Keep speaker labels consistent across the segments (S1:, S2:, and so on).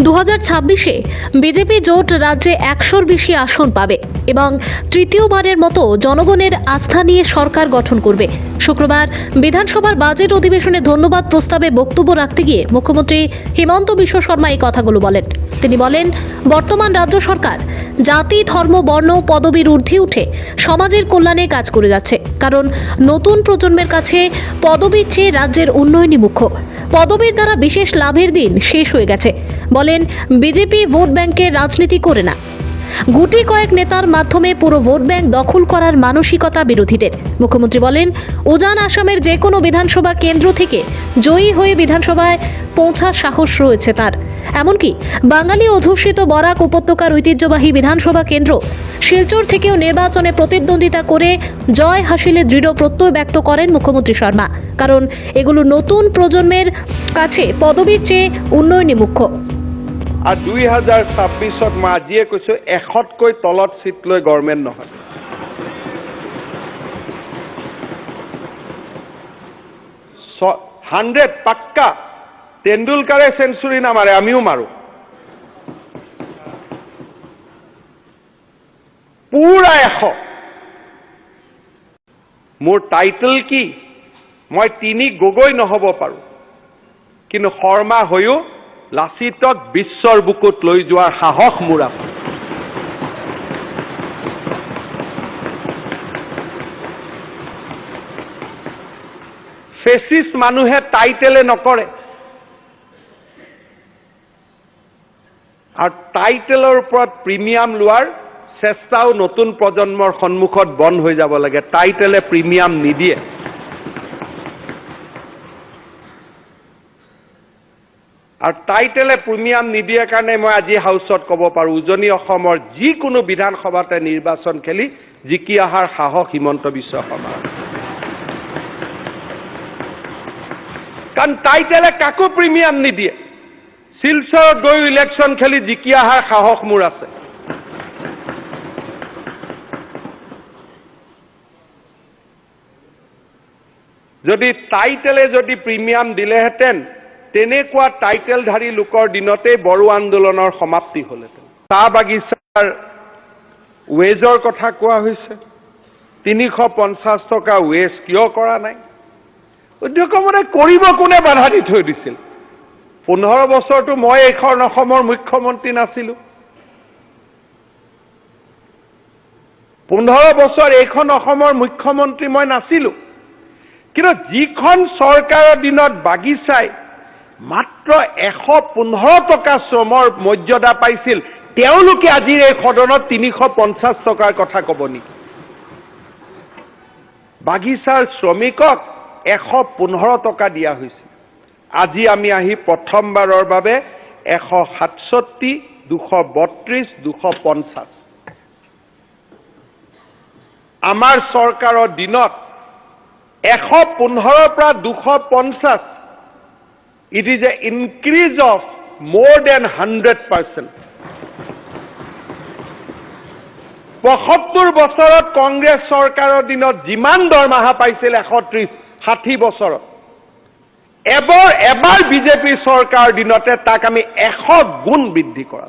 S1: দু হাজার ছাব্বিশে বিজেপি জোট রাজ্যে একশোর বেশি আসন পাবে এবং তৃতীয়বারের মতো জনগণের আস্থা নিয়ে সরকার গঠন করবে। শুক্রবার বিধানসভার বাজেট অধিবেশনে ধন্যবাদ প্রস্তাবে বক্তব্য রাখতে গিয়ে মুখ্যমন্ত্রী হিমন্ত বিশ্ব শর্মা এই কথাগুলো বলেন। তিনি বলেন, বর্তমান রাজ্য সরকার জাতি, ধর্ম, বর্ণ, পদবীর ঊর্ধ্বে উঠে সমাজের কল্যাণে কাজ করে যাচ্ছে। কারণ নতুন প্রজন্মের কাছে পদবীর চেয়ে রাজ্যের উন্নয়নই মুখ্য। পদবীর দ্বারা বিশেষ লাভের দিন শেষ হয়ে গেছে। বলেন, বিজেপি ভোট ব্যাংকের রাজনীতি করে না। গুটি কয়েক নেতার মাধ্যমে পুরো ভোট ব্যাংক দখল করার মানসিকতা বিরোধীদের। মুখ্যমন্ত্রী বলেন, উজান আসামের যে কোনো বিধানসভা কেন্দ্র থেকে জয়ী হয়ে বিধানসভায় পৌঁছার সাহস রয়েছে তার। এমনকি বাঙালি অধ্যুষিত বরাক উপত্যকার ঐতিহ্যবাহী বিধানসভা কেন্দ্র শিলচর থেকেও নির্বাচনে প্রতিদ্বন্দ্বিতা করে জয় হাসিলে দৃঢ় প্রত্যয় ব্যক্ত করেন মুখ্যমন্ত্রী শর্মা। কারণ, এগুলো নতুন প্রজন্মের কাছে পদবীর চেয়ে উন্নয়নই মুখ্য।
S2: আৰু দুই হাজাৰ ছাব্বিছত মই আজিয়ে কৈছোঁ, এশতকৈ তলত চিট লৈ গভৰ্ণমেণ্ট নহয়। হাণ্ড্ৰেড পাক্কা। তেণ্ডুলকাৰে চেঞ্চুৰী নামাৰে, আমিও মাৰোঁ। পুৰা এশ। মোৰ টাইটেল কি? মই তিনি গগৈ নহ'ব পাৰোঁ। কিন্তু শৰ্মা হৈও লাচিতক বিশ্বৰ বুকুত লৈ যোৱাৰ সাহস মোৰ আছে। ফেচিছ মানুহে টাইটেলে নকৰে। আৰু টাইটেলৰ ওপৰত প্ৰিমিয়াম লোৱাৰ চেষ্টাও নতুন প্ৰজন্মৰ সন্মুখত বন্ধ হৈ যাব লাগে। টাইটেলে প্ৰিমিয়াম নিদিয়ে। আৰু টাইটেলে প্ৰিমিয়াম নিদিয়ে কাৰণে মই আজি হাউচত ক'ব পাৰোঁ, উজনি অসমৰ যিকোনো বিধানসভাতে নিৰ্বাচন খেলি জিকি অহাৰ সাহস হিমন্ত বিশ্ব শৰ্মাৰ। কাৰণ টাইটেলে কাকো প্ৰিমিয়াম নিদিয়ে শিলচৰত গৈ ইলেকশ্যন খেলি জিকি অহাৰ সাহস মোৰ আছে যদি টাইটেলে যদি প্ৰিমিয়াম দিলেহেঁতেন তেনেকুৱা টাইটেলধাৰী লোকৰ দিনতেই বড়ো আন্দোলনৰ সমাপ্তি হ'লহেঁতেন। চাহ বাগিচাৰ ৱেজৰ কথা কোৱা হৈছে। তিনিশ পঞ্চাছ টকা ৱেজ কিয় কৰা নাই? উদ্যোগমনে কৰিব কোনে বাধা দি থৈ দিছিল? পোন্ধৰ বছৰটো মই এইখন অসমৰ মুখ্যমন্ত্ৰী নাছিলোঁ। পোন্ধৰ বছৰ এইখন অসমৰ মুখ্যমন্ত্ৰী মই নাছিলোঁ। কিন্তু যিখন চৰকাৰৰ দিনত বাগিচাই মাত্ৰ এশ পোন্ধৰ টকা শ্ৰমৰ মৰ্যাদা পাইছিল। তেওঁলোকে আজিৰ এই সদনত তিনিশ পঞ্চাছ টকাৰ কথা ক'ব নেকি? বাগিচাৰ শ্ৰমিকক এশ পোন্ধৰ টকা দিয়া হৈছিল। আজি আমি আহি প্ৰথমবাৰৰ বাবে এশ সাতষষ্ঠি, দুশ বত্ৰিছ, দুশ পঞ্চাছ। আমাৰ চৰকাৰৰ দিনত এশ পোন্ধৰৰ পৰা দুশ পঞ্চাছ it is an increase of more than 100 percent. পঁয়সত্তৰ বছৰত কংগ্ৰেছ চৰকাৰৰ দিনত যিমান দৰমহা পাইছিল এশ ত্ৰিছ ষাঠি বছৰত এবাৰ এবাৰ বিজেপি চৰকাৰৰ দিনতে তাক আমি এশ গুণ বৃদ্ধি কৰা।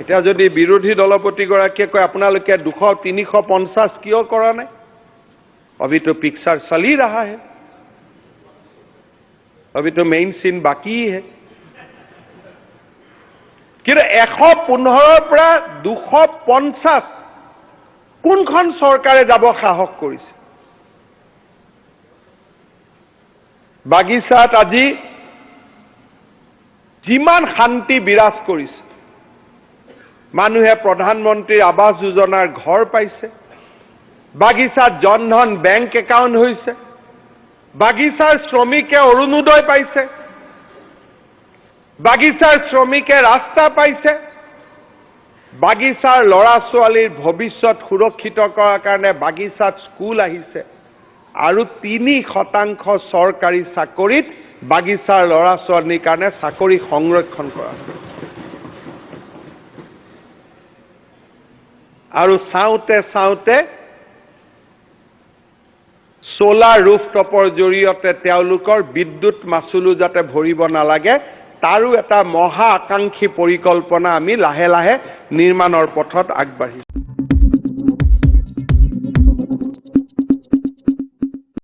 S2: এতিয়া যদি বিৰোধী দলপতিগৰাকীয়ে কয় আপোনালোকে দুশ তিনিশ পঞ্চাছ কিয় কৰা নাই? অভিটো পিকচাৰ চলি ৰাহা হে अभी तो मेइन सीन बाकी ही है কিন্তু এশ পোন্ধৰৰ পৰা দুশ পঞ্চাছ কোনখন চৰকাৰে যাব সাহস কৰিছে বাগিচাত আজি যিমান শান্তি বিৰাজ কৰিছে মানুহে প্ৰধানমন্ত্ৰীৰ আৱাস যোজনাৰ ঘৰ পাইছে বাগিচাত জনধন বেংক একাউণ্ট হৈছে বাগিচাৰ শ্ৰমিকে অৰুণোদয় পাইছে। বাগিচাৰ শ্ৰমিকে ৰাস্তা পাইছে। বাগিচাৰ ল'ৰা ছোৱালীৰ ভৱিষ্যত সুৰক্ষিত কৰাৰ কাৰণে বাগিচাত স্কুল আহিছে। আৰু তিনি শতাংশ চৰকাৰী চাকৰিত বাগিচাৰ ল'ৰা ছোৱালীৰ কাৰণে চাকৰি সংৰক্ষণ কৰা আৰু চাওঁতে চাওঁতে ছ'লাৰ ৰুফটপৰ জৰিয়তে তেওঁলোকৰ বিদ্যুৎ মাচুলো যাতে ভৰিব নালাগে, তাৰো এটা মহা আকাংক্ষী পৰিকল্পনা আমি লাহে লাহে নিৰ্মাণৰ পথত আগবাঢ়িছোঁ।